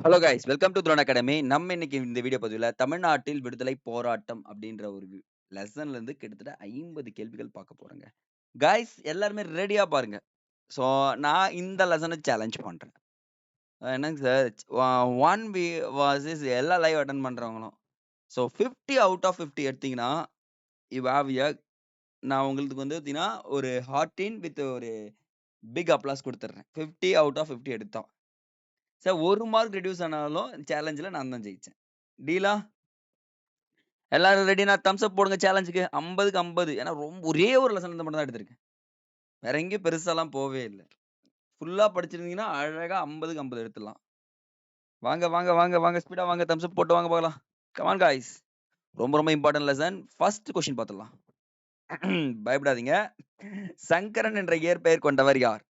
Hello guys welcome to drone academy. நம்ம இன்னைக்கு இந்த வீடியோ பதிவில் தமிழ்நாட்டில் விடுதலை போராட்டம் அப்படின்ற ஒரு லெசன்ல இருந்து கிட்டத்தட்ட 50 கேள்விகள் பார்க்க போறேங்க கைஸ் எல்லாருமே ரெடியா பாருங்க. ஸோ நான் இந்த லெசன சேலஞ்ச் பண்றேன். என்னங்க சார் ஒன் வி வாசஸ் எல்லா லைவ் அட்டன் பண்றவங்களும். ஸோ 50 அவுட் ஆஃப் 50 எடுத்தீங்கன்னா, இவ்வாவியா நான் உங்களுக்கு வந்து பார்த்தீங்கன்னா, ஒரு ஹார்டின் வித் ஒரு பிக் அப்ளாஸ் கொடுத்துட்றேன் ஃபிஃப்டி அவுட் ஆஃப் ஃபிஃப்டி எடுத்தோம் சார் ஒரு மார்க் ரெடியூஸ் ஆனாலும் சேலஞ்சில் நான் தான் ஜெயித்தேன் டீலா? எல்லாரும் ரெடினா தம்ஸ் அப் போடுங்க சேலஞ்சுக்கு. 50க்கு 50 ஏன்னா ரொம்ப ஒரே ஒரு லெசன் மட்டும் தான் எடுத்திருக்கேன். வேற எங்கேயும் பெருசாலாம் போவே இல்லை ஃபுல்லாக படிச்சிருந்தீங்கன்னா, அழகாக ஐம்பதுக்கு ஐம்பது எடுத்துடலாம். வாங்க, வாங்க, வாங்க, வாங்க. ஸ்பீடாக வாங்க. தம்ஸ் அப் போட்டு வாங்க பார்க்கலாம். Come on guys. ரொம்ப ரொம்ப இம்பார்ட்டன்ட் லெசன். ஃபர்ஸ்ட் கொஸ்டின் பார்த்துடலாம். பயப்படாதீங்க. சங்கரன் என்ற இயற்பெயர் கொண்டவர் யார்?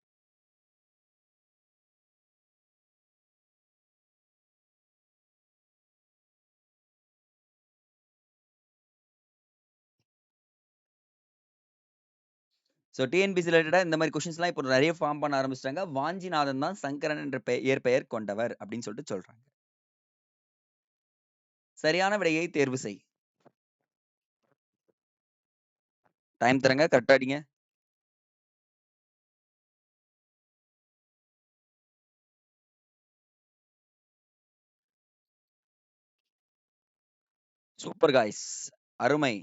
ஸோ டிஎன்பிசி ரிலேட்டடாக இந்த மாதிரி கொஷின்ஸ்லாம் இப்போ நிறைய ஃபார்ம் பண்ண ஆரம்பிச்சிட்டாங்க வாஞ்சிநாதன் தான் சங்கரன் என்ற பெ இயற்பெயர் கொண்டவர் அப்படின்னு சொல்லிட்டு சொல்கிறாங்க சரியான விடையை தேர்வு செய். டைம் தரங்க கரெக்ட்டா அடிங்க. Super guys. அருமை.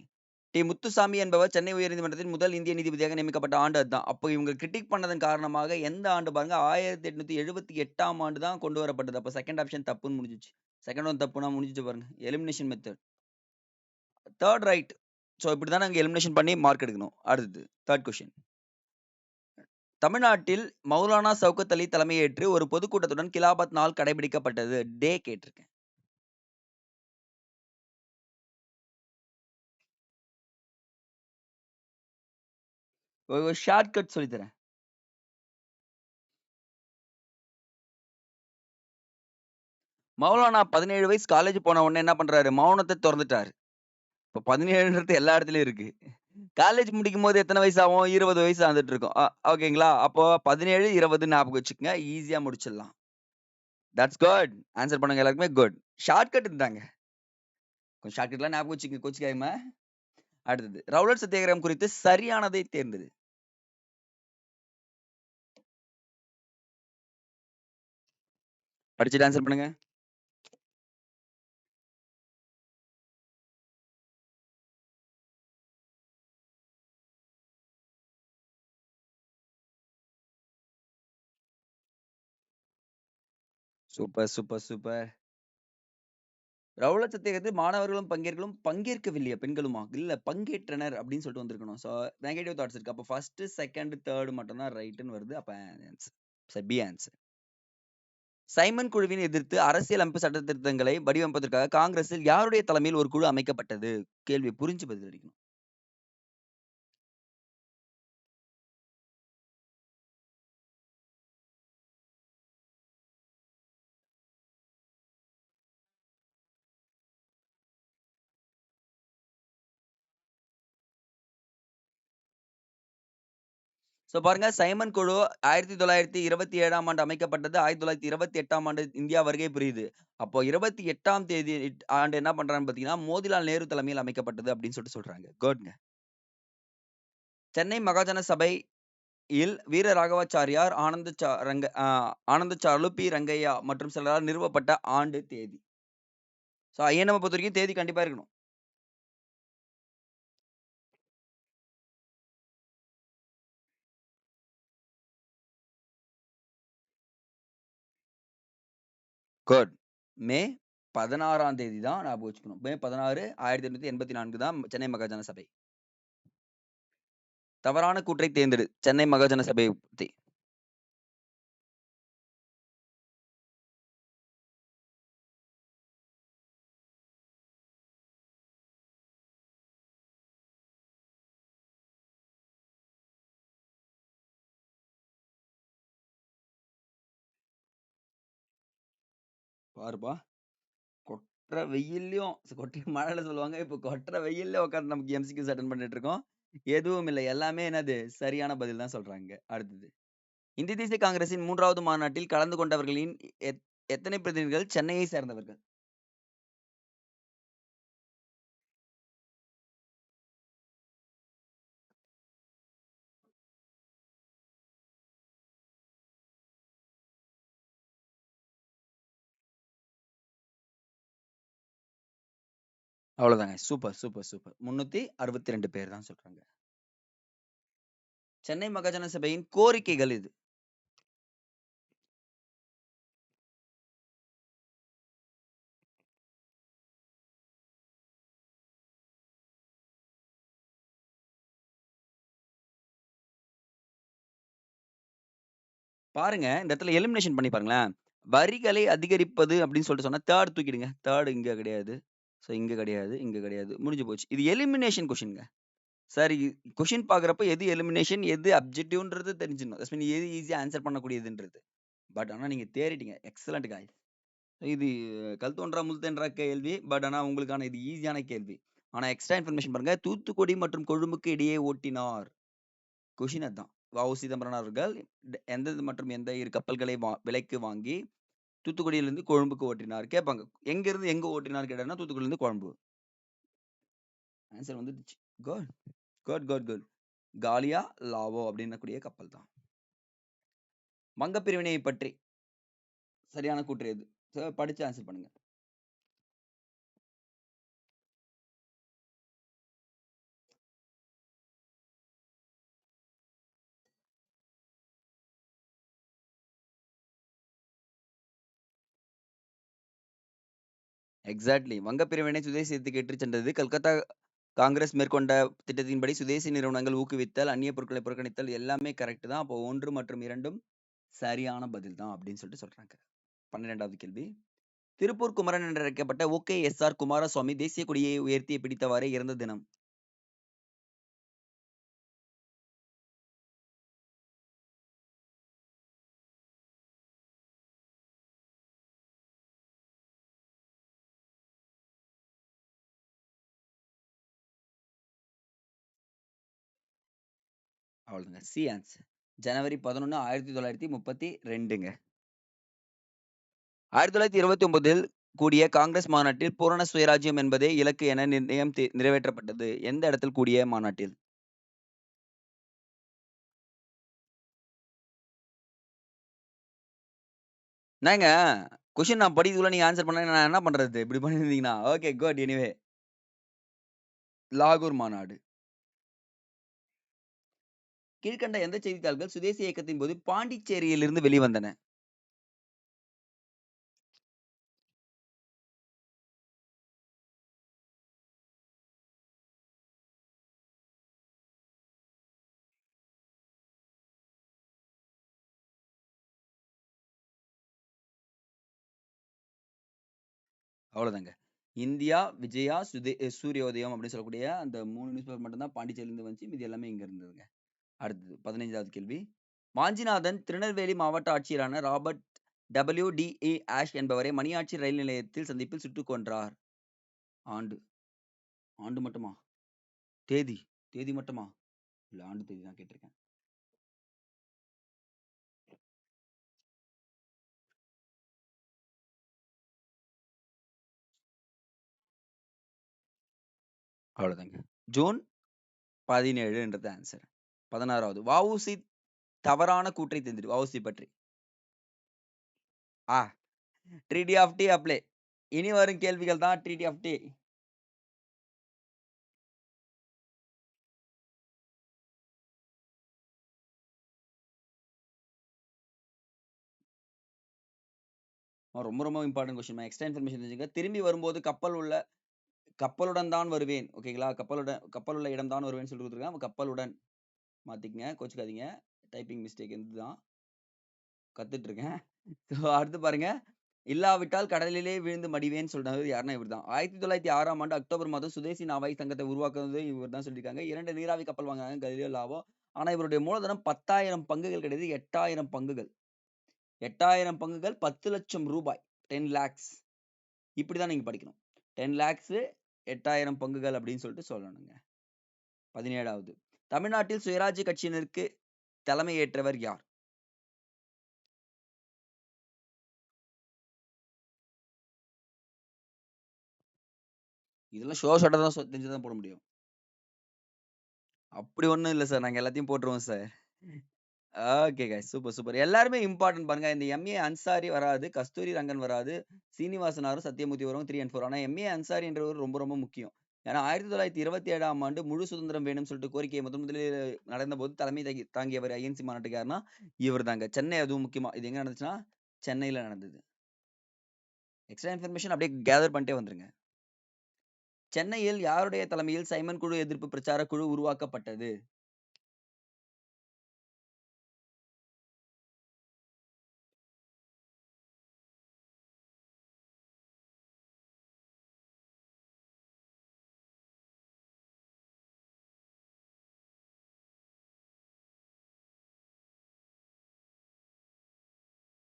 டி. முத்துசாமி என்பவர் சென்னை உயர்நீதிமன்றத்தின் முதல் இந்திய நீதிபதியாக நியமிக்கப்பட்ட ஆண்டு அதுதான். அப்போ இவங்க கிரிட்டிக் பண்ணதன் காரணமாக எந்த ஆண்டு பாருங்க 1878ஆம் ஆண்டு தான் கொண்டு வரப்பட்டது. அப்போ செகண்ட் ஆப்ஷன் தப்புன்னு முடிஞ்சுச்சு. செகண்ட் ஒன் தப்புனா முடிஞ்சுச்சு பாருங்க. Elimination method. Third right. So இப்படி தான் நாங்கள் எலிமினேஷன் பண்ணி மார்க் எடுக்கணும். அடுத்தது தேர்ட் கொஷின் தமிழ்நாட்டில் மௌலானா சவுக்கத் அலி தலைமையேற்று ஒரு பொதுக்கூட்டத்துடன் கிலாபத் நாள் கடைபிடிக்கப்பட்டது. டே கேட்டிருக்கேன். ஒரு ஷார்ட்கட் சொல்லி தரேன். மௌலானா 17 வயசு காலேஜ் போன உடனே என்ன பண்றாரு? மௌனத்தை திறந்துட்டாரு இப்ப 17ன்றது எல்லா இடத்துலயும் இருக்கு. காலேஜ் முடிக்கும் போது எத்தனை வயசு ஆகும்? 20 வயசு ஆந்துட்டு இருக்கும். ஓகேங்களா? அப்போ 17, 20 ஞாபகம் வச்சுக்கோங்க ஈஸியா முடிச்சிடலாம். That's good. ஆன்சர் பண்ணுங்க எல்லாருக்குமே குட். ஷார்ட்கட் இருந்தாங்க கொஞ்சம் ஷார்ட்கட்லாம் ஞாபகம் வச்சுக்கோங்க கோச்சிக்காயமா அடுத்தது. ரவுலர் சத்தியாகிரகம் குறித்து சரியானதை தேர்ந்தது படிச்சுட்டு ஆன்சர் பண்ணுங்க. Super, super, super. ரவுல சத்தியாகிரகத்தில் மாணவர்களும் பங்கேற்களும் பங்கேற்கவில்லையா பெண்களுமா? இல்ல பங்கேற்றனர் அப்படின்னு சொல்லிட்டு வந்திருக்கணும். ஸோ நெகட்டிவ் தாட்ஸ் இருக்கு. அப்ப ஃபர்ஸ்ட், செகண்ட், தேர்ட் மட்டும் தான் ரைட்டுன்னு வருது. அப்ப ஆன்சர். B answer. சைமன் குழுவினை எதிர்த்து அரசியலமைப்பு சட்ட திருத்தங்களை வடிவமைப்பதற்காக காங்கிரஸில் யாருடைய தலைமையில் ஒரு குழு அமைக்கப்பட்டது? கேள்வி புரிஞ்சு பதிலளிக்கணும். ஸோ பாருங்க சைமன் குழு 1927ஆம் ஆண்டு அமைக்கப்பட்டது. 1928ஆம் ஆண்டு இந்தியா வருகை புரியுது. அப்போ 28ஆம் தேதி ஆண்டு என்ன பண்றாங்கன்னு பார்த்தீங்கன்னா, மோதிலால் நேரு தலைமையில் அமைக்கப்பட்டது அப்படின்னு சொல்லிட்டு சொல்றாங்க. குட்ங்க. சென்னை மகாஜன சபை இல் வீர ராகவாச்சாரியார், ஆனந்த ரங்க அ பி. ரங்கையா மற்றும் சிலரால் நிறுவப்பட்ட ஆண்டு, தேதி. ஸோ ஐஎன்எம்ம பொறுத்தவரைக்கும் தேதி கண்டிப்பா இருக்கணும். குட். மே 16ஆம் தேதி தான் ஞாபகம் வச்சுக்கணும். மே 16, 1884 தான் சென்னை மகாஜன சபை. தவறான கூற்றை தேர்ந்தெடு. சென்னை மகாஜன சபையை பத்தி. பாருப்பா. கொற்ற வெயில்லயும் கொட்டி மழையில சொல்லுவாங்க. இப்போ கொற்ற வெயில்ல உட்காந்து நமக்கு எம்சிக்யூஸ் அட்டன் பண்ணிட்டு இருக்கோம். எதுவும் இல்லை எல்லாமே என்னது? சரியான பதில் தான் சொல்றாங்க. அடுத்தது. இந்திய தேசிய காங்கிரசின் மூன்றாவது மாநாட்டில் கலந்து கொண்டவர்களின் எத் எத்தனை பிரதிநிதிகள் சென்னையை சேர்ந்தவர்கள்? அவ்வளோதாங்க. Super, super, super. 362 பேர் தான் சொல்றாங்க. சென்னை மகாஜன சபையின் கோரிக்கைகள் இது பாருங்க, இந்த இடத்துல எலிமினேஷன் பண்ணி பாருங்களேன். வரிகளை அதிகரிப்பது அப்படின்னு சொல்லிட்டு சொன்னா, தேர்ட் தூக்கிடுங்க. தேர்ட் இங்க கிடையாது. ஸோ இங்கே கிடையாது, இங்கே கிடையாது. முடிஞ்சு போச்சு. இது எலிமினேஷன் கொஷின்ங்க சார் கொஷின் பார்க்குறப்ப எது எலிமினேஷன், எது அப்ஜெக்டிவ்ன்றது தெரிஞ்சிடணும். தட்ஸ் மீன் எது ஈஸியாக ஆன்சர் பண்ணக்கூடியதுன்றது. பட் ஆனால் நீங்கள் தேறிட்டீங்க. எக்ஸலண்ட் காய் இது கல் தோன்றா முல் தோன்றா கேள்வி. பட் ஆனால் உங்களுக்கான இது ஈஸியான கேள்வி. ஆனால் எக்ஸ்ட்ரா இன்ஃபர்மேஷன் பாருங்கள் தூத்துக்குடி மற்றும் கொழும்புக்கு இடையே ஓட்டினார். கொஷின் அதுதான் வ உ சிதம்பரனார் அவர்கள் எந்தெந்த மற்றும் எந்த இரு கப்பல்களை வா விலைக்கு வாங்கி தூத்துக்குடியிலிருந்து கொழும்புக்கு ஓட்டினார். கேட்பாங்க. எங்கேருந்து எங்க ஓட்டினார் கேட்டாருன்னா, தூத்துக்குடியிலிருந்து கொழும்பு. ஆன்சர் வந்துடுச்சு. குட். Good, good, good. காலியா, லாவோ அப்படின்னக்கூடிய கப்பல் தான். வங்கப்பிரிவினையை பற்றி சரியான கூற்று எது? சோ படிச்சு ஆன்சர் பண்ணுங்க. எக்ஸாக்ட்லி. வங்க பிரிவினை சுதேசியத்துக்கு இட்டுச் சென்றது. கல்கத்தா காங்கிரஸ் மேற்கொண்ட திட்டத்தின்படி சுதேசி நிறுவனங்கள் ஊக்குவித்தல், அந்நிய பொருட்களை புறக்கணித்தல் எல்லாமே கரெக்ட் தான். அப்போ 1 மற்றும் 2ம் சரியான பதில் தான் அப்படின்னு சொல்லிட்டு சொல்றாங்க. 12வது கேள்வி. திருப்பூர் குமரன் என்று அழைக்கப்பட்ட ஆர் குமாரசுவாமி தேசிய கொடியை உயர்த்தி பிடித்தவாறே இறந்த தினம்? அவ்வளோதாங்க. சி ஆன்சர் ஜனவரி 11, 1932ங்க. 1929ல் கூடிய காங்கிரஸ் மாநாட்டில் பூரண சுயராஜ்யம் என்பதே இலக்கு என நிர்ணயம் நிறைவேற்றப்பட்டது. எந்த இடத்தில் கூடிய மாநாட்டில்? நாங்க கொஷின் நான் படிக்கிறதுக்குள்ள நீங்க ஆன்சர் பண்ண நான் என்ன பண்றது? இப்படி பண்ணியிருந்தீங்கன்னா. Okay good anyway. லாகூர் மாநாடு. கீழ்க்கண்ட எந்த செய்தித்தாள்கள் சுதேசி இயக்கத்தின் போது பாண்டிச்சேரியிலிருந்து வெளிவந்தன? அவ்வளோதாங்க. இந்தியா, விஜயா, சுதே சூரிய உதயம் அப்படின்னு சொல்லக்கூடிய அந்த மூணு நியூஸ் பேப்பர் மட்டும் தான் வந்துச்சு. மீதி எல்லாமே இங்க இருந்ததுங்க. அடுத்தது 15வது கேள்வி. வாஞ்சிநாதன் திருநெல்வேலி மாவட்ட ஆட்சியரான ராபர்ட் டபிள்யூ டபிள்யூ.டி.ஏ. ஆஷ் என்பவரை மணியாட்சி ரயில் நிலையத்தில் சந்திப்பில் சுட்டுக் கொன்றார். ஆண்டு. ஆண்டு மட்டுமா? தேதி. தேதி மட்டுமா? இல்லை ஆண்டு தேதி தான் கேட்டிருக்கேன். அவ்வளோதாங்க. ஜூன் 17ன்றது ஆன்சர் பதினாறாவது வவுசி தவறான கூற்றை தெரிந்திடு. வவுசி பற்றி. ஆ. Treaty of T apply. இனி வரும் கேள்விகள் தான் ட்ரீடி ஆஃப் டி ரொம்ப ரொம்ப இம்பார்ட்டன்ட் கொஸ்டின். எக்ஸ்ட்ரா இன்ஃபர்மேஷன் தெரிஞ்சுங்க திரும்பி வரும்போது கப்பல் உள்ள கப்பலுடன் தான் வருவேன். ஓகேங்களா? கப்பலுடன் கப்பல் உள்ள இடம் தான் வருவேன் சொல்லி குடுத்துருக்கேன். கப்பலுடன் மாற்றிக்கங்க கோச்சுக்காதீங்க. டைப்பிங் மிஸ்டேக் இருந்து தான். கற்றுட்ருக்கேன் ஸோ அடுத்து பாருங்க. இல்லாவிட்டால் கடலிலே விழுந்து மடிவேன்னு சொன்னது யாருன்னா இவர் தான். 1906ஆம் ஆண்டு அக்டோபர் மாதம் சுதேசி நாவாய் சங்கத்தை உருவாக்குறது இவர் தான் சொல்லியிருக்காங்க. இரண்டு நீராவி கப்பல் வாங்குனாங்க கலிலியோ, லாவோ. ஆனால் இவருடைய மூலதனம் 10,000 பங்குகள் கிடையாது. 8,000 பங்குகள். 8,000 பங்குகள் பத்து லட்சம் ரூபாய் டென் லேக்ஸ். இப்படி தான் நீங்கள் படிக்கணும். டென் லேக்ஸு எட்டாயிரம் பங்குகள் அப்படின்னு சொல்லிட்டு சொல்லணுங்க. 17வது. தமிழ்நாட்டில் சுயராஜ்ய கட்சியினருக்கு தலைமையேற்றவர் யார்? இதெல்லாம் ஷோ ஷாட்டாக தான் தெரிஞ்சுதான் போட முடியும். அப்படி ஒன்றும் இல்லை சார். நாங்கள் எல்லாத்தையும் போட்டுருவோம் sir. Okay guys super super. எல்லாருமே இம்பார்ட்டன்ட் பாருங்க. இந்த எம்ஏ அன்சாரி வராது கஸ்தூரி ரங்கன் வராது சீனிவாசனாரும் சத்தியமூர்த்தி வரும் த்ரீ அண்ட் ஃபோர் ஆனால் எம்ஏ அன்சாரின்றவர் ரொம்ப ரொம்ப முக்கியம். ஏன்னா 1927ஆம் ஆண்டு முழு சுதந்திரம் வேணும்னு சொல்லிட்டு கோரிக்கை முதன் முதலில் நடந்தபோது தலைமை தாங்கி தாங்கியவர் ஐஎன்சி மாநாட்டுக்கு இவர் தாங்க. சென்னை அதுவும் முக்கியமா. இது எங்க நடந்துச்சுன்னா, சென்னையில நடந்தது. எக்ஸ்ட்ரா இன்ஃபர்மேஷன் அப்படியே கேதர் பண்ணிட்டே வந்துருங்க. சென்னையில் யாருடைய தலைமையில் சைமன் குழு எதிர்ப்பு பிரச்சார குழு உருவாக்கப்பட்டது?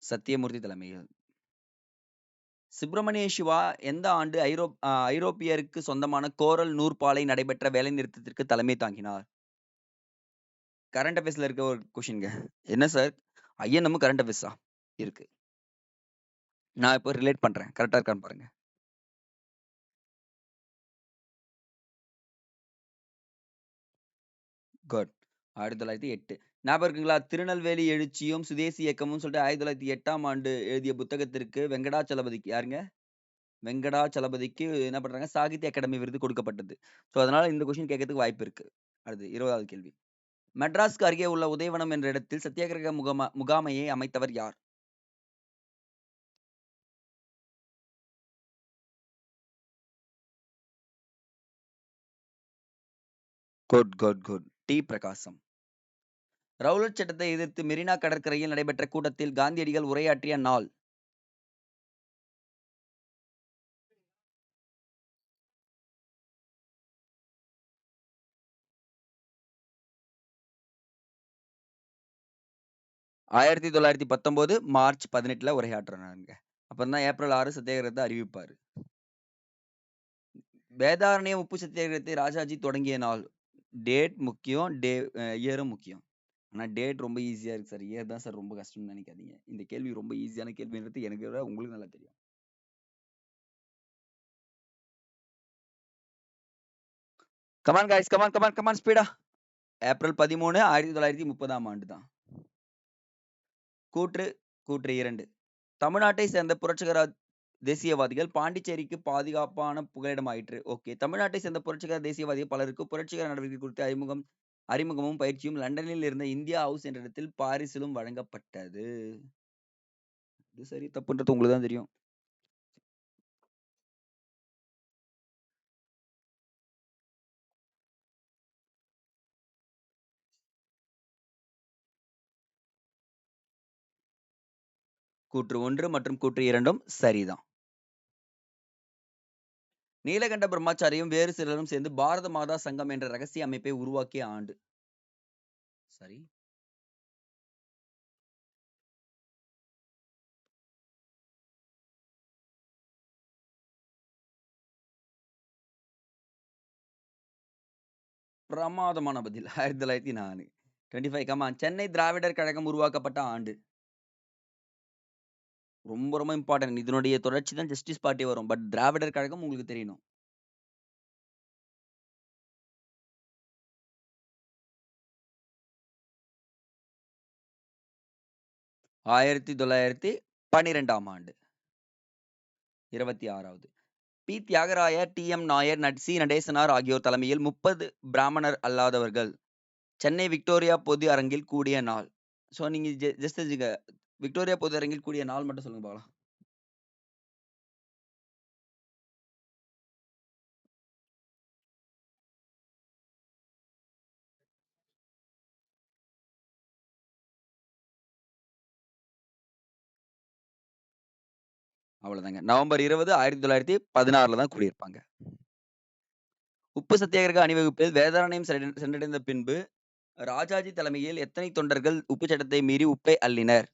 சத்தியமூர்த்தி தலைமையில். சுப்பிரமணிய சிவா எந்த ஆண்டு ஐரோப் ஐரோப்பியருக்கு சொந்தமான கோரல் நூற்பாலை நடைபெற்ற வேலைநிறுத்தத்திற்கு தலைமை தாங்கினார்? கரண்ட் அஃபேர்ஸ்ல இருக்க ஒரு கொஷின்ங்க என்ன சார்? INM current அஃபேர்ஸா? இருக்கு. நான் இப்போ ரிலேட் பண்றேன். கரெக்டா இருக்கான்னு பாருங்க. குட். 1908 ஞாபகம் இருக்குங்களா? திருநெல்வேலி எழுச்சியும், சுதேசி இயக்கமும் சொல்லிட்டு 1908ஆம் ஆண்டு எழுதிய புத்தகத்திற்கு வெங்கடாச்சலபதிக்கு யாருங்க? வெங்கடாச்சலபதிக்கு என்ன பண்றாங்க? சாகித்ய அகாடமி விருது கொடுக்கப்பட்டது. ஸோ, அதனால இந்த கொஸ்டின் கேட்கறதுக்கு வாய்ப்பு இருக்கு. அடுத்து 20வது கேள்வி. மெட்ராஸ்க்கு அருகே உள்ள உதயவனம் என்ற இடத்தில் சத்தியாகிரக முகம முகாமையை அமைத்தவர் யார்? Good, good, good. T. Prakasam. Rowlatt சட்டத்தை எதிர்த்து மெரினா கடற்கரையில் நடைபெற்ற கூட்டத்தில் காந்தியடிகள் உரையாற்றிய நாள்? ஆயிரத்தி தொள்ளாயிரத்தி பத்தொன்பது மார்ச் 18ல உரையாற்றினாங்க அப்புறம் தான் ஏப்ரல் ஆறு சத்தியாகிரகத்தை அறிவிப்பாரு. வேதாரண்யம் உப்பு சத்தியாகிரகத்தை ராஜாஜி தொடங்கிய நாள்? டேட் முக்கியம். டே இயரும் முக்கியம். ஆனா டேட் ரொம்ப ஈஸியா இருக்கு சார். இயர் தான் சார் ரொம்ப கஷ்டம்னு நினைக்காதீங்க இந்த கேள்வி ரொம்ப ஈஸியான கேள்வின்றது எனக்கு விட உங்களுக்கு நல்லா தெரியும். Come on guys. Come on come on come on speedo April பதிமூணு ஆயிரத்தி தொள்ளாயிரத்தி முப்பதாம் ஆண்டு தான். கூற்று கூற்று இரண்டு தமிழ்நாட்டை சேர்ந்த புரட்சிகர தேசியவாதிகள் பாண்டிச்சேரிக்கு பாதுகாப்பான புகலிடமாயிற்று. ஓகே. தமிழ்நாட்டை சேர்ந்த புரட்சிகர தேசியவாதிகள் பலருக்கு புரட்சிகர நடவடிக்கை குறித்து அறிமுகம் அறிமுகமும், பயிற்சியும் லண்டனில் இருந்த இந்தியா ஹவுஸ் என்ற இடத்தில் பாரிஸிலும் வழங்கப்பட்டது. இது சரி, தப்புன்றது உங்களுக்கு தான் தெரியும். கூற்று ஒன்று மற்றும் கூற்று இரண்டும் சரிதான். நீலகண்ட பிரம்மாச்சாரியும் வேறு சிலரும் சேர்ந்து பாரத மாதா சங்கம் என்ற ரகசிய அமைப்பை உருவாக்கிய ஆண்டு? சரி. பிரமாதமான பதில். ஆயிரத்தி தொள்ளாயிரத்தி நாலு twenty five comma Chennai Dravidar Kazhagam உருவாக்கப்பட்ட ஆண்டு? ரொம்ப ரொம்ப இம்பார்ட்டன்ட். இதனுடைய தொடர்ச்சி தான் ஜஸ்டிஸ் பார்ட்டி வரும். பட் திராவிடர் கழகம் உங்களுக்கு தெரியணும். ஆயிரத்தி தொள்ளாயிரத்தி பன்னிரெண்டாம் ஆண்டு. 26வது. P. Thiagarayar, T. M. Nair, nut C. Natesanar ஆகியோர் தலைமையில் 30 பிராமணர் அல்லாதவர்கள் சென்னை விக்டோரியா பொது அரங்கில் கூடிய நாள்? ஸோ நீங்க ஜ ஜஸ்ட் தெரிஞ்சுக்க. விக்டோரியா பொது அரங்கில் கூடிய நாள் மட்டும் சொல்லுங்க பார்க்கலாம். அவ்வளோதாங்க. நவம்பர் 20 1916ல தான் கூடியிருப்பாங்க. உப்பு சத்தியாகிரக அணிவகுப்பில் வேதாரண்யம் சென்றடைந்த பின்பு, ராஜாஜி தலைமையில் எத்தனை தொண்டர்கள் உப்பு சட்டத்தை மீறி உப்பை அள்ளினர்?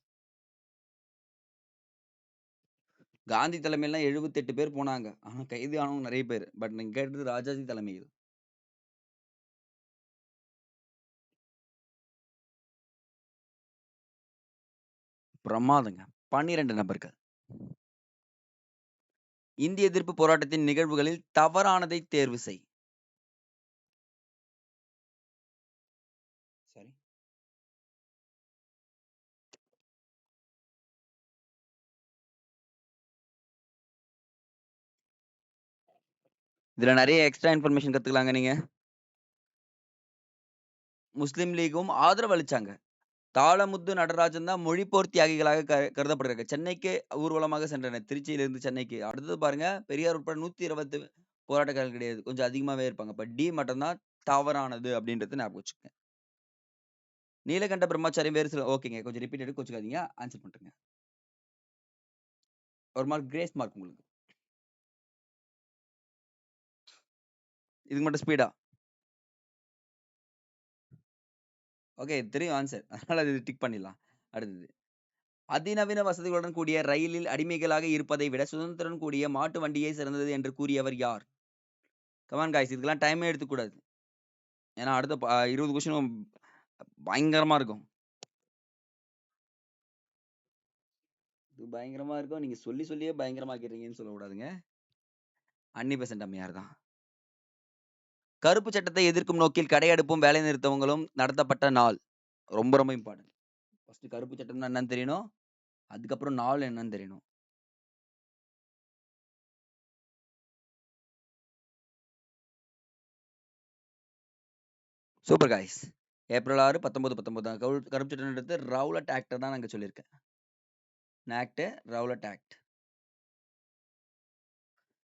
காந்தி தலைமையிலாம் 78 பேர் போனாங்க. ஆனா கைது ஆனவங்க நெறைய பேர். பட் நீங்க கேட்டது ராஜாஜி தலைமையில். பிரமாதங்க. 12 நபர்கள். இந்திய எதிர்ப்பு போராட்டத்தின் நிகழ்வுகளில் தவறானதை தேர்வு செய் இதுல நிறைய எக்ஸ்ட்ரா இன்ஃபர்மேஷன் கத்துக்கலாங்க நீங்க. முஸ்லிம் லீகும் ஆதரவு அளிச்சாங்க. தாளமுத்து நடராஜன் தான் மொழிப்போர் தியாகிகளாக க கருதப்படுறாங்க. சென்னைக்கு ஊர்வலமாக சென்றனர். திருச்சியிலிருந்து சென்னைக்கு. அடுத்தது பாருங்க பெரியார் உட்பட நூத்தி இருபத்தி போராட்டக்காரர்கள் கிடையாது. கொஞ்சம் அதிகமாவே இருப்பாங்க. இப்ப டி மட்டும்தான் தவறானது அப்படின்றது ஞாபகம் வச்சுக்கோங்க. நீலகண்ட பிரம்மச்சாரி வேறு சில ஓகேங்க. கொஞ்சம் ரிப்பீட் எடுத்து வச்சுக்காதீங்க. ஆன்சர் பண்ணுங்க ஒரு மார்க் கிரேஸ் மார்க் உங்களுக்கு. இதுக்கு மட்டும் ஸ்பீடா ஓகே தெரியும் ஆன்சர் அதனால இது டிக் பண்ணிடலாம். அடுத்தது. அதிநவீன வசதிகளுடன் கூடிய ரயிலில் அடிமைகளாக இருப்பதை விட சுதந்திரம் கூடிய மாட்டு வண்டியே சிறந்தது என்று கூறியவர் யார்? கமான் காய்ஸ் இதுக்கெல்லாம் டைமே எடுத்துக்கூடாது. ஏன்னா அடுத்த ப- இருபது கொஸ்டினும் பயங்கரமா இருக்கும். இது பயங்கரமா இருக்கும். நீங்க சொல்லி சொல்லியே பயங்கரமாக்கிறீங்கன்னு சொல்லக்கூடாதுங்க. அன்னி பெசன்ட் அம்மையார் தான் கருப்பு சட்டத்தை எதிர்க்கும் நோக்கில் கடையெடுப்பும் வேலை நிறுத்தவங்களும் நடத்தப்பட்ட நாள். ரொம்ப ரொம்ப இம்பார்ட்டன்ட் ஃபர்ஸ்ட் கருப்பு சட்டம்னா என்னன்னு தெரியணும். அதுக்கப்புறம் நாள் என்னன்னு தெரியணும். சூப்பர் காய்ஸ் ஏப்ரல் ஆறு பத்தொம்பது பத்தொம்பது தான். கருப்பு சட்டம் எடுத்து ரவுலட் ஆக்டர் தான் நாங்கள் சொல்லியிருக்கேன். ஆக்டு ரவுலட் ஆக்ட்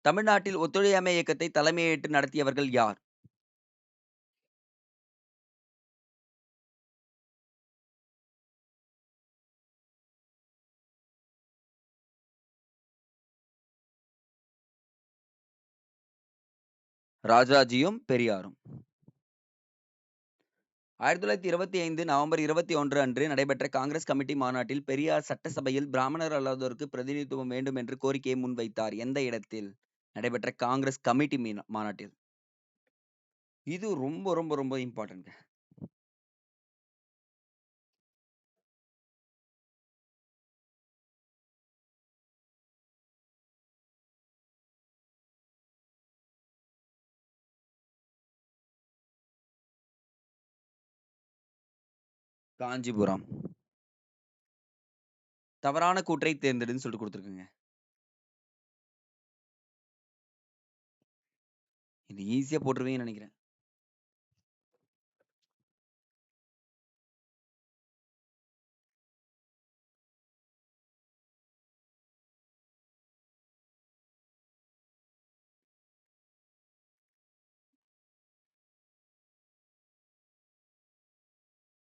தமிழ்நாட்டில் ஒத்துழையாமை இயக்கத்தை தலைமையேற்று நடத்தியவர்கள் யார்? ராஜாஜியும் பெரியாரும். ஆயிரத்தி தொள்ளாயிரத்தி இருபத்தி ஐந்து நவம்பர் இருபத்தி ஒன்று அன்று நடைபெற்ற காங்கிரஸ் கமிட்டி மாநாட்டில் பெரியார் சட்டசபையில் பிராமணர் அல்லாதோருக்கு பிரதிநிதித்துவம் வேண்டும் என்று கோரிக்கையை முன்வைத்தார். எந்த இடத்தில்? நடைபெற்ற காங்கிரஸ் கமிட்டி மாநாட்டில். இது ரொம்ப ரொம்ப ரொம்ப இம்பார்ட்டன்ட் காஞ்சிபுரம். தவறான கூற்றை தேர்ந்தெடுன்னு சொல்லிட்டு கொடுத்துருக்குங்க. இது ஈஸியா போட்டுருவீங்கன்னு நினைக்கிறேன்.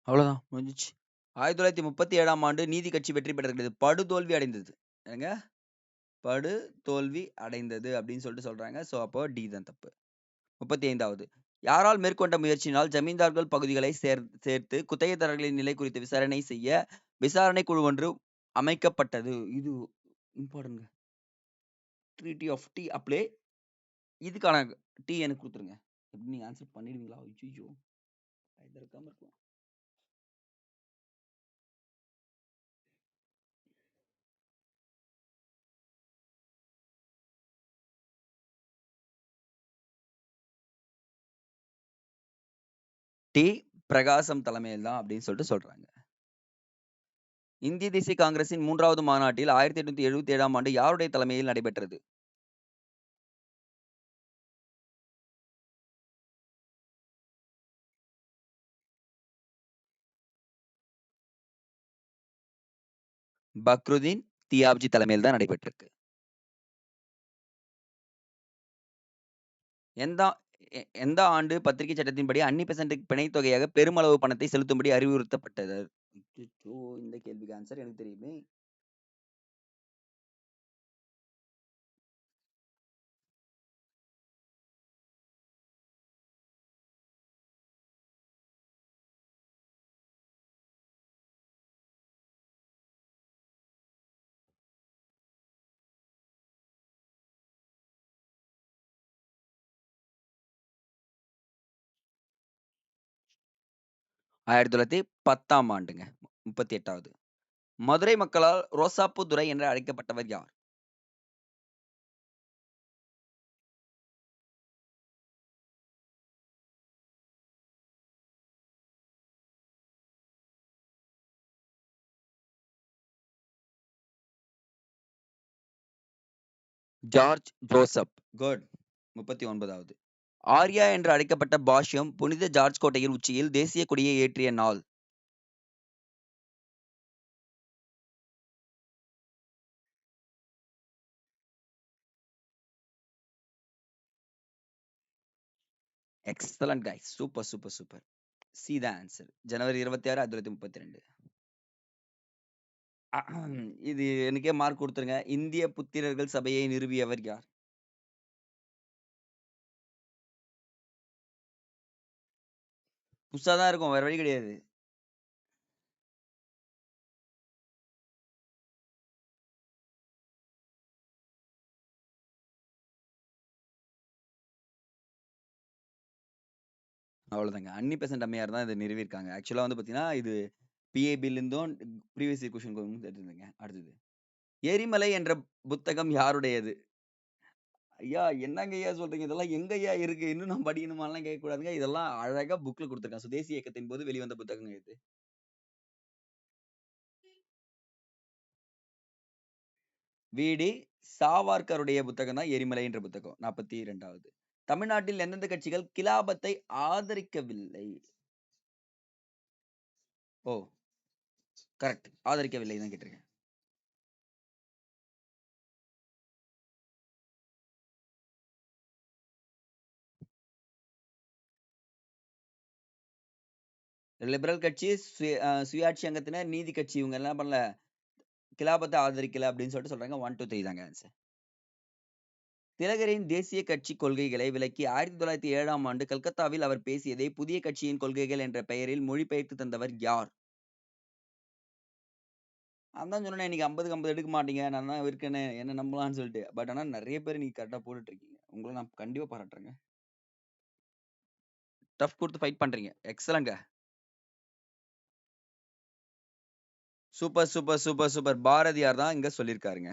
அவ்வளோதான் முடிஞ்சிச்சு. ஆயிரத்தி தொள்ளாயிரத்தி முப்பத்தி ஏழாம் ஆண்டு நீதி கட்சி வெற்றி பெற்றது படுதோல்வி அடைந்தது. ஏங்க படு தோல்வி அடைந்தது அப்படின்னு சொல்லிட்டு சொல்கிறாங்க ஸோ அப்போ டி தான் தப்பு. முப்பத்தி ஐந்தாவது. யாரால் மேற்கொண்ட முயற்சியினால் ஜமீன்தார்கள் பகுதிகளை சேர் சேர்த்து குத்தகைதாரர்களின் நிலை குறித்து விசாரணை செய்ய விசாரணை குழு ஒன்று அமைக்கப்பட்டது. இது important treaty of T apply இதுக்கான டி எனக்கு கொடுத்துருங்க. எப்படி நீங்கள் ஆன்சர் பண்ணிடுவீங்களா? ஐயோ இருக்காமல் இருக்கும். டி பிரகாசம் தலைமையில் தான் அப்படின்னு சொல்லிட்டு சொல்றாங்க. இந்திய தேசிய காங்கிரசின் மூன்றாவது மாநாட்டில் ஆயிரத்தி எட்நூத்தி எழுபத்தி ஏழாம் ஆண்டு யாருடைய தலைமையில் நடைபெற்றது? பக்ருதீன் தியாப்ஜி தலைமையில் தான் நடைபெற்றிருக்கு. எந்த எந்த ஆண்டு பத்திரிகை சட்டத்தின்படி அன்னி பெசன்ட்டுக்கு பிணைத் தொகையாக பெருமளவு பணத்தை செலுத்தும்படி அறிவுறுத்தப்பட்டது? இந்த கேள்விக்கு ஆன்சர் எனக்கு தெரியுமே. ஆயிரத்தி தொள்ளாயிரத்தி பத்தாம் ஆண்டுங்க முப்பத்தி எட்டாவது. மதுரை மக்களால் ரோசாப்பு துறை என்று அழைக்கப்பட்டவர் யார்? George Joseph. குட். முப்பத்தி ஒன்பதாவது. ஆர்யா என்று அழைக்கப்பட்ட பாஷ்யம் புனித ஜார்ஜ் கோட்டையில் உச்சியில் தேசிய கொடியை ஏற்றிய நாள். Excellent guys. Super, super, super. C the answer. ஜனவரி 26, 1932. இது எனக்கே மார்க் கொடுத்துருங்க இந்திய புத்திரர்கள் சபையை நிறுவியவர் யார்? புதுசா தான் இருக்கும். வேற வழி கிடையாது. அவ்வளோதாங்க. அன்னி பெசன்ட் அம்மையார் தான் இத நிறுவியிருக்காங்க. ஆக்சுவலா வந்து பார்த்தீங்கன்னா, இது பிஏபிலிருந்தும் ப்ரீவியஸ் இயர் கொஸ்டின் எடுத்திருந்தேங்க. அடுத்தது. எரிமலை என்ற புத்தகம் யாருடையது? ஐயா என்னங்க ஐயா சொல்றீங்க? இதெல்லாம் எங்கய்யா இருக்கு? இன்னும் நான் படிக்கணுமான்லாம் கேட்கக்கூடாதுங்க. இதெல்லாம் அழகா புக்ல குடுத்துருக்கான். சுதேசி இயக்கத்தின் போது வெளிவந்த புத்தகங்க இது. வி.டி. சாவார்கருடைய புத்தகம் தான் எரிமலை என்ற புத்தகம். 42வது. தமிழ்நாட்டில் எந்தெந்த கட்சிகள் கிலாபத்தை ஆதரிக்கவில்லை? ஓ! கரெக்ட். ஆதரிக்கவில்லை தான் கேட்டிருக்கேன். லிபரல் கட்சி, சுய சுயாட்சி அங்கத்தினர், நீதி கட்சி இவங்க என்ன பண்ணல? கிலாபத்தை ஆதரிக்கல அப்படின்னு சொல்லிட்டு சொல்றாங்க. 1, 2, 3 தாங்க ஆன்சர். திலகரின் தேசிய கட்சி கொள்கைகளை விளக்கி 1907ஆம் ஆண்டு கல்கத்தாவில் அவர் பேசியதை புதிய கட்சியின் கொள்கைகள் என்ற பெயரில் மொழிபெயர்த்து தந்தவர் யார்? அதான் சொன்னேன் இன்னைக்கு 50க்கு 50 எடுக்க மாட்டீங்க. நான் தான் இருக்கேனே. என்ன நம்பலாம்னு சொல்லிட்டு. பட் ஆனா நிறைய பேர் நீங்க கரெக்டாக போட்டுட்டு இருக்கீங்க. உங்களை நான் கண்டிப்பாக பாராட்டுறேங்க. டஃப் கொடுத்து ஃபைட் பண்றீங்க. எக்ஸலங்க super, super, super, super. Bharathiyar தான் இங்க சொல்லியிருக்காருங்க.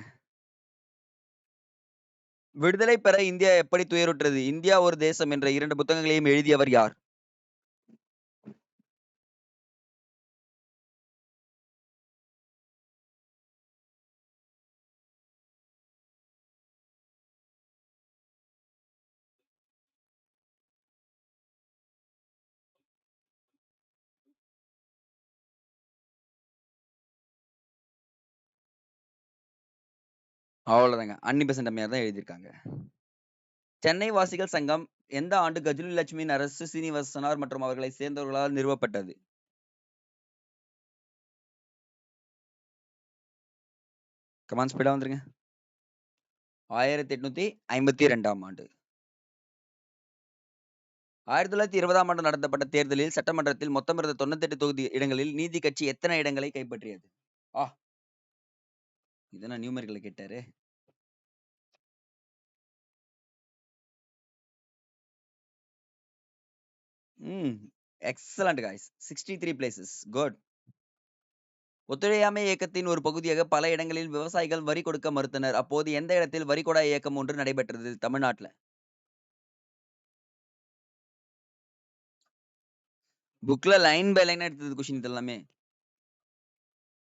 விடுதலை பெற இந்தியா எப்படி துயருற்றது? இந்தியா ஒரு தேசம் என்ற இரண்டு புத்தகங்களையும் எழுதியவர் யார்? அவ்வளோதாங்க. அன்னி பெசன்ட் அம்மையார் தான் எழுதியிருக்காங்க. சென்னை வாசிகள் சங்கம் எந்த ஆண்டு கஜுலி லட்சுமி அரசு சீனிவாசனார் மற்றும் அவர்களை சேர்ந்தவர்களால் நிறுவப்பட்டது? கமான் ஸ்பீடாக வந்துருங்க. 1852ஆம் ஆண்டு. 1920ஆம் ஆண்டு நடத்தப்பட்ட தேர்தலில் சட்டமன்றத்தில் மொத்தம் இருந்த 98 தொகுதி இடங்களில் நீதி கட்சி எத்தனை இடங்களை கைப்பற்றியது? ஆ! இது என்ன கேட்டாரு? ம். Excellent guys. 63 பிளேஸஸ். குட். ஒத்துழையாமை இயக்கத்தின் ஒரு பகுதியாக பல இடங்களில் விவசாயிகள் வரி கொடுக்க மறுத்தனர். அப்போது எந்த இடத்தில் வரிகொடா இயக்கம் ஒன்று நடைபெற்றது தமிழ்நாட்டில் புக்ல லைன் பை லைன் எடுத்தது கொஷின் இது எல்லாமே.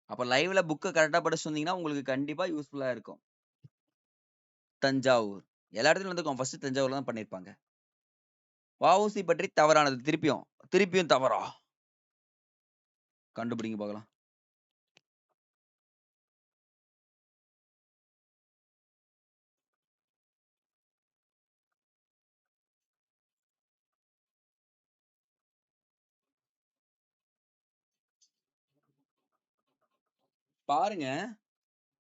அப்ப லைவ்ல புக்க கரெக்டா படிச்சு வந்தீங்கன்னா, உங்களுக்கு கண்டிப்பா யூஸ்ஃபுல்லா இருக்கும். தஞ்சாவூர். எல்லா இடத்துலயும் வந்து ஃபர்ஸ்ட் தஞ்சாவூர்ல தான் பண்ணியிருப்பாங்க. வ.உ.சி பற்றி தவறானது. திருப்பியும். திருப்பியும் தவறா? கண்டுபிடிங்க பார்க்கலாம். பாருங்க.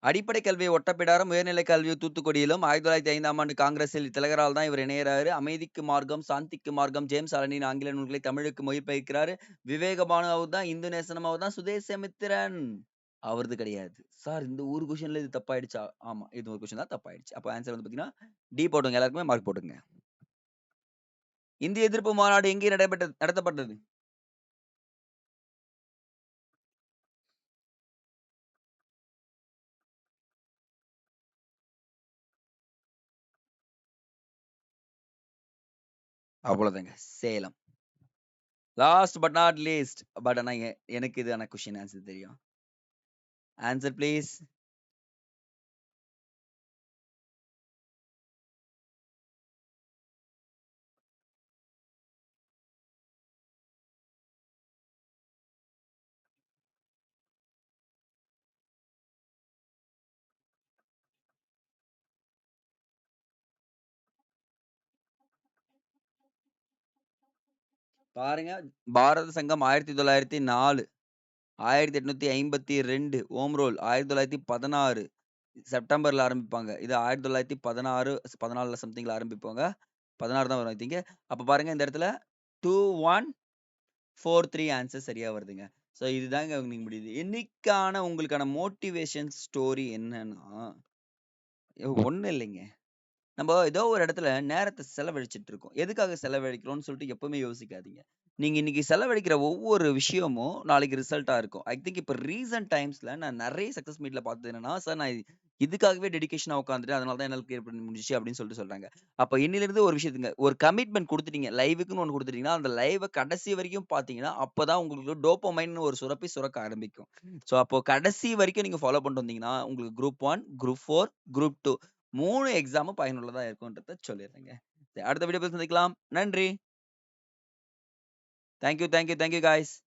அடிப்படை கல்வி ஒட்டப்பிடாரம், உயர்நிலை கல்வி தூத்துக்குடியிலும் 1905ஆம் ஆண்டு காங்கிரஸில் திலகரால் தான் இவர் இணையறாரு. அமைதிக்கு மார்க்கம், சாந்திக்கு மார்க்கம், ஜேம்ஸ் அலனின் ஆங்கில நூல்களை தமிழுக்கு மொழிபெயர்க்கிறாரு. விவேகபானு தான், இந்து நேசனம் தான், சுதேசமித்திரன் அவரது கிடையாது. சார் இந்த ஒரு கொஷன்ல இது தப்பாயிடுச்சா? ஆமா. இது ஒரு கொஷன் தான் தப்பாயிடுச்சு. அப்ப ஆன்சர் வந்து பாத்தீங்கன்னா டி போட்டுங்க. எல்லாருக்குமே மார்க் போடுங்க இந்திய எதிர்ப்பு மாநாடு எங்கே நடைபெற்ற நடத்தப்பட்டது? அவ்வளோதாங்க. Salem. Last but not least. But ஆனா எனக்கு எனக்கு இதுக்கான கொஸ்டின் ஆன்சர் தெரியும். Answer please. பாருங்க. பாரத சங்கம் ஆயிரத்தி தொள்ளாயிரத்தி நாலு ஆயிரத்தி எட்நூத்தி ஐம்பத்தி ரெண்டு ஓம் ரோல் ஆயிரத்தி தொள்ளாயிரத்தி பதினாறு செப்டம்பர்ல ஆரம்பிப்பாங்க. இது ஆயிரத்தி தொள்ளாயிரத்தி பதினாறு பதினாலுல சம்திங்ல ஆரம்பிப்பாங்க. பதினாறு தான் வரும் ஐ திங்க் அப்போ பாருங்க இந்த இடத்துல two one four three answer சரியா வருதுங்க. ஸோ இதுதாங்க நீங்க முடியுது. இன்னைக்கான உங்களுக்கான மோட்டிவேஷன் ஸ்டோரி என்னன்னா ஒன்றும் இல்லைங்க. நம்ம ஏதோ ஒரு இடத்துல நேரத்த செலவழிச்சுட்டு இருக்கோம். எதுக்காக செலவழிக்கிறோம்னு சொல்லிட்டு எப்பவுமே யோசிக்காதீங்க. நீங்க இன்னைக்கு செலவழிக்கிற ஒவ்வொரு விஷயமும் நாளைக்கு ரிசல்ட்டா இருக்கும். ஐ திங்க் இப்ப ரீசென்ட் டைம்ஸ்ல நான் நெறைய சக்சஸ் மீட்ல பார்த்தது என்னன்னா, சார் நான் இதுக்காகவே டெடிகேஷனா உட்கார்ந்துட்டேன். அதனால தான் என்னால கிளியர் பண்ண முடிஞ்சுச்சு அப்படின்னு சொல்லிட்டு சொல்றாங்க. அப்ப இன்னிலிருந்து ஒரு விஷயத்துங்க. ஒரு கமிட்மென்ட் குடுத்துட்டீங்க. லைவ்க்குன்னு ஒண்ணு குடுத்துட்டீங்கன்னா, அந்த லைவ கடைசி வரைக்கும் பார்த்தீங்கன்னா, அப்பதான் உங்களுக்கு டோப்பமைன்னு ஒரு சுரப்பி சுரக்க ஆரம்பிக்கும். ஸோ அப்போ கடைசி வரைக்கும் நீங்க ஃபாலோ பண்ணிட்டு வந்தீங்கன்னா, உங்களுக்கு குரூப் 1, குரூப் 4, குரூப் 2 மூணு எக்ஸாமும் பயனுள்ளதா இருக்கும்ன்றத சொல்லிடுறேங்க அடுத்த வீடியோ சந்திக்கலாம். நன்றி. Thank you, thank you, thank you guys.